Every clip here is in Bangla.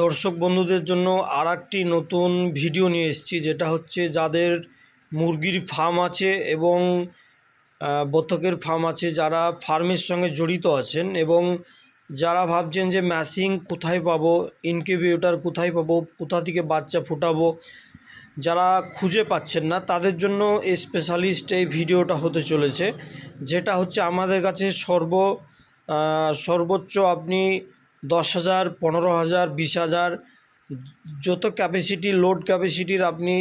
দর্শক বন্ধুদের জন্য আর একটি নতুন ভিডিও নিয়ে এসেছি, যেটা হচ্ছে যাদের মুরগির ফার্ম আছে এবং বতকের ফার্ম আছে যারা ফার্মের সঙ্গে জড়িত আছেন এবং যারা ভাবছেন যে ম্যাসিং কোথায় পাবো, ইনকিউবেটর কোথায় পাবো, কোথা থেকে বাচ্চা ফোটাবো, যারা খুঁজে পাচ্ছেন না, তাদের জন্য স্পেশালিস্ট এই ভিডিওটা হতে চলেছে, যেটা হচ্ছে আমাদের কাছে সর্ব সর্বোচ্চ আপনি দশ হাজার, পনেরো হাজার, বিশ হাজার। যত ক্যাপাসিটি লোড ক্যাপাসিটির আপনি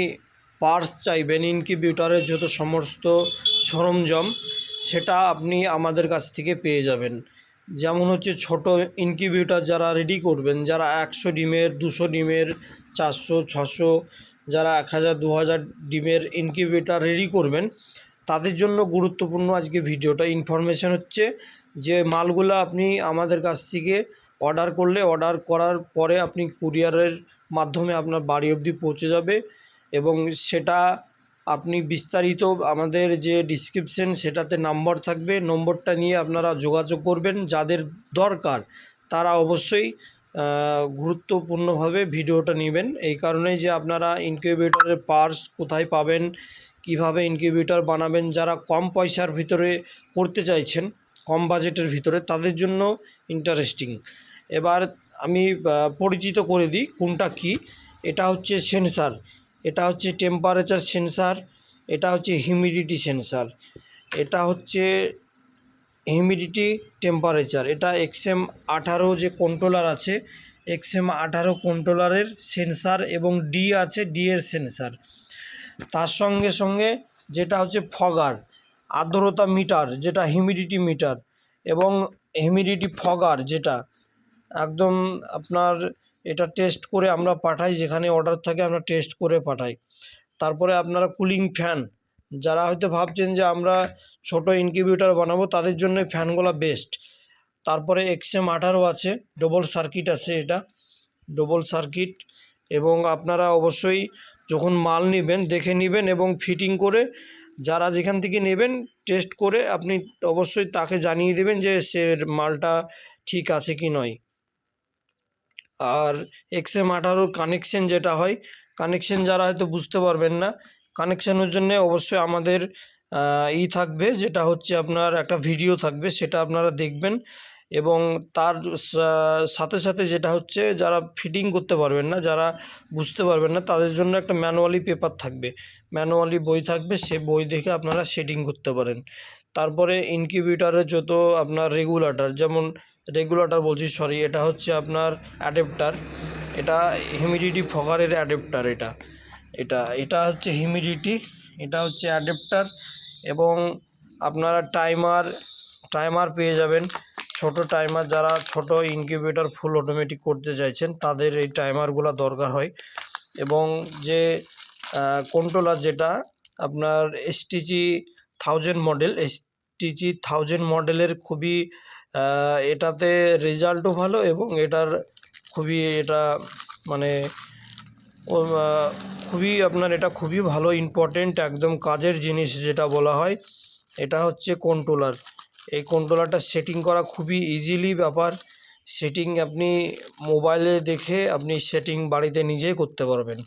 পার্স চাইবেন ইনকিউবেটরের যত সমস্ত সরঞ্জাম, সেটা আপনি আমাদের কাছ থেকে পেয়ে যাবেন। যেমন হচ্ছে ছোট ইনকিউবেটর যারা রেডি করবেন, যারা একশো ডিমের, দুশো ডিমের, চারশো, ছশো, যারা এক হাজার, দু হাজার ডিমের ইনকিউবেটর রেডি করবেন, তাদের জন্য গুরুত্বপূর্ণ আজকে ভিডিওটা ইনফরমেশন হচ্ছে যে মালগুলো আপনি আমাদের কাছ থেকে অর্ডার করলে অর্ডার করার পরে আপনি কুরিয়ারের মাধ্যমে আপনার বাড়ি অবধি পৌঁছে যাবে এবং সেটা আপনি বিস্তারিত আমাদের যে ডিসক্রিপশন সেটাতে নাম্বার থাকবে। নম্বরটা নিয়ে আপনারা যোগাযোগ করবেন, যাদের দরকার তারা অবশ্যই গুরুত্বপূর্ণভাবে ভিডিওটা নেবেন। এই কারণেই যে আপনারা ইনকিউবেটরের পার্স কোথায় পাবেন, কীভাবে ইনকিউবেটর বানাবেন, যারা কম পয়সার ভিতরে করতে চাইছেন, কম বাজেটের ভিতরে, তাদের জন্য ইন্টারেস্টিং এবার আমি পরিচিত করে দিই কোনটা কি। এটা হচ্ছে সেন্সার, এটা হচ্ছে টেম্পারেচার সেন্সার এটা হচ্ছে হিউমিডিটি সেন্সার এটা হচ্ছে হিউমিডিটি টেম্পারেচার এটা এক্সএম আঠারো যে কন্ট্রোলার আছে এক্সএম আঠারো কন্ট্রোলারের সেন্সার এবং ডি আছে ডি এর সেন্সার তার সঙ্গে সঙ্গে যেটা হচ্ছে ফগার, আর্দ্রতা মিটার যেটা হিউমিডিটি মিটার এবং হিউমিডিটি ফগার যেটা একদম আপনার এটা টেস্ট করে আমরা পাঠাই, যেখানে অর্ডার থাকে আমরা টেস্ট করে পাঠাই। তারপরে আপনারা কুলিং ফ্যান যারা হয়তো ভাবছেন যে আমরা ছোট ইনকিউবেটর বানাবো, তাদের জন্য ফ্যানগুলো বেস্ট তারপরে এক্সএম আঠারো আছে ডবল সার্কিট আছে এটা ডবল সার্কিট এবং আপনারা অবশ্যই যখন মাল নেবেন, দেখে নেবেন এবং ফিটিং করে যারা যেখান থেকে নেবেন টেস্ট করে আপনি অবশ্যই তাকে জানিয়ে দেবেন যে সে মালটা ঠিক আছে কি নয়। আর এক্সএম আঠারোর কানেকশান যেটা হয় কানেকশান যারা হয়তো বুঝতে পারবেন না কানেকশানের জন্য অবশ্যই আমাদের ই থাকবে, যেটা হচ্ছে আপনার একটা ভিডিও থাকবে, সেটা আপনারা দেখবেন। এবং তার সাথে সাথে যেটা হচ্ছে যারা ফিটিং করতে পারবেন না, যারা বুঝতে পারবেন না, তাদের জন্য একটা ম্যানুয়ালি পেপার থাকবে। ম্যানুয়ালি বই থাকবে, সে বই দেখে আপনারা সেটিং করতে পারেন। তারপরে ইনকিউবেটারের যত আপনার রেগুলেটর যেমন রেগুলেটর বলছি সরি এটা হচ্ছে আপনার অ্যাডাপ্টার এটা হিউমিডিটি ফগারের অ্যাডাপ্টার এটা। এটা এটা হচ্ছে হিউমিডিটি এটা হচ্ছে অ্যাডাপ্টার এবং আপনারা টাইমার টাইমার পেয়ে যাবেন। ছোট টাইমার যারা ছোট ইনকিউবেটর ফুল অটোমেটিক করতে চাইছেন, তাদের এই টাইমারগুলো দরকার হয়। এবং যে কন্ট্রোলার যেটা, আপনার STG thousand model STG thousand মডেলের খুবই এটাতে রেজাল্টও ভালো এবং এটার খুবই এটা মানে খুবই আপনার এটা খুবই ভালো ইম্পর্টেন্ট একদম কাজের জিনিস যেটা বলা হয়, এটা হচ্ছে কন্ট্রোলার এই কন্ট্রোলারটা সেটিং করা খুবই ইজিলি ব্যাপার। সেটিং আপনি মোবাইলে দেখে আপনি সেটিং বাড়িতে নিজেই করতে পারবেন।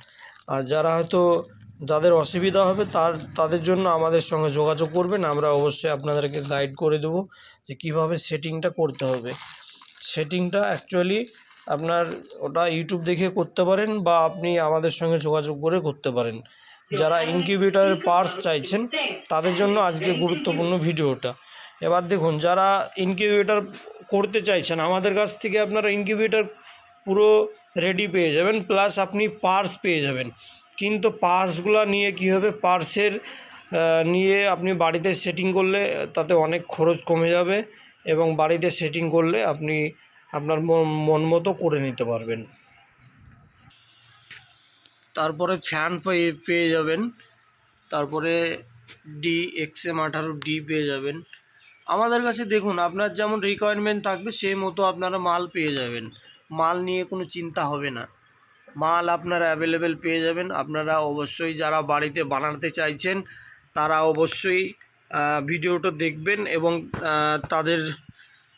আর যারা হয়তো যাদের অসুবিধা হবে তার, তাদের জন্য আমাদের সঙ্গে যোগাযোগ করবেন। আমরা অবশ্যই আপনাদেরকে গাইড করে দেবো যে কীভাবে সেটিংটা করতে হবে। সেটিংটা অ্যাকচুয়ালি আপনার ওটা ইউটিউব দেখে করতে পারেন বা আপনি আমাদের সঙ্গে যোগাযোগ করে করতে পারেন। যারা ইনকিউবেটরের পার্টস চাইছেন, তাদের জন্য আজকে গুরুত্বপূর্ণ ভিডিওটা এবার দেখুন, যারা ইনকিউবেটর করতে চাইছেন, আমাদের কাছ থেকে আপনারা ইনকিউবেটর পুরো রেডি পেয়ে যাবেন প্লাস আপনি পার্স পেয়ে যাবেন। কিন্তু পার্সগুলো নিয়ে কী হবে? পার্সের নিয়ে আপনি বাড়িতে সেটিং করলে তাতে অনেক খরচ কমে যাবে এবং বাড়িতে সেটিং করলে আপনি আপনার মন- মতো করে নিতে পারবেন। তারপরে ফ্যান পেয়ে পেয়ে যাবেন। তারপরে ডি এক্সএম আঠারো ডি পেয়ে যাবেন। আমাদের কাছে দেখুন, আপনার যেমন রিকোয়ারমেন্ট থাকবে সেই মতো আপনারা মাল পেয়ে যাবেন। মাল নিয়ে কোনো চিন্তা হবে না। মাল আপনারা অ্যাভেলেবেল পেয়ে যাবেন। আপনারা অবশ্যই যারা বাড়িতে বানাতে চাইছেন, তারা অবশ্যই ভিডিওটা দেখবেন এবং তাদের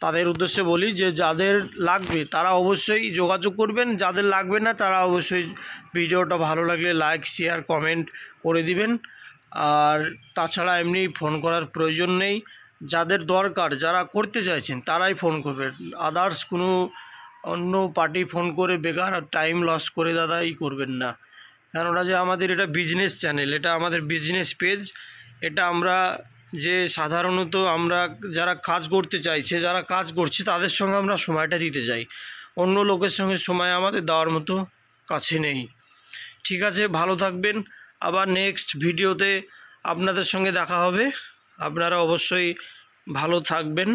তাদের উদ্দেশ্যে বলি যে, যাদের লাগবে, তারা অবশ্যই যোগাযোগ করবেন। যাদের লাগবে না, তারা অবশ্যই ভিডিওটা ভালো লাগলে লাইক শেয়ার কমেন্ট করে দিবেন। আর তাছাড়া এমনি ফোন করার প্রয়োজন নেই। যাদের দরকার, যারা করতে চাইছেন, তারাই ফোন করবেন। আদার্স কোনো অন্য পার্টি ফোন করে বেকার টাইম লস করে দাদা, ই করবেন না। কেননা যে আমাদের এটা বিজনেস চ্যানেল এটা আমাদের বিজনেস পেজ এটা আমরা যে সাধারণত আমরা যারা কাজ করতে চাইছে, যারা কাজ করছে, তাদের সঙ্গে আমরা সময়টা দিতে চাই। অন্য লোকের সঙ্গে সময় আমাদের দেওয়ার মতো কাছে নেই। ঠিক আছে, ভালো থাকবেন। আবার নেক্সট ভিডিওতে আপনাদের সঙ্গে দেখা হবে। আপনারা অবশ্যই ভালো থাকবেন।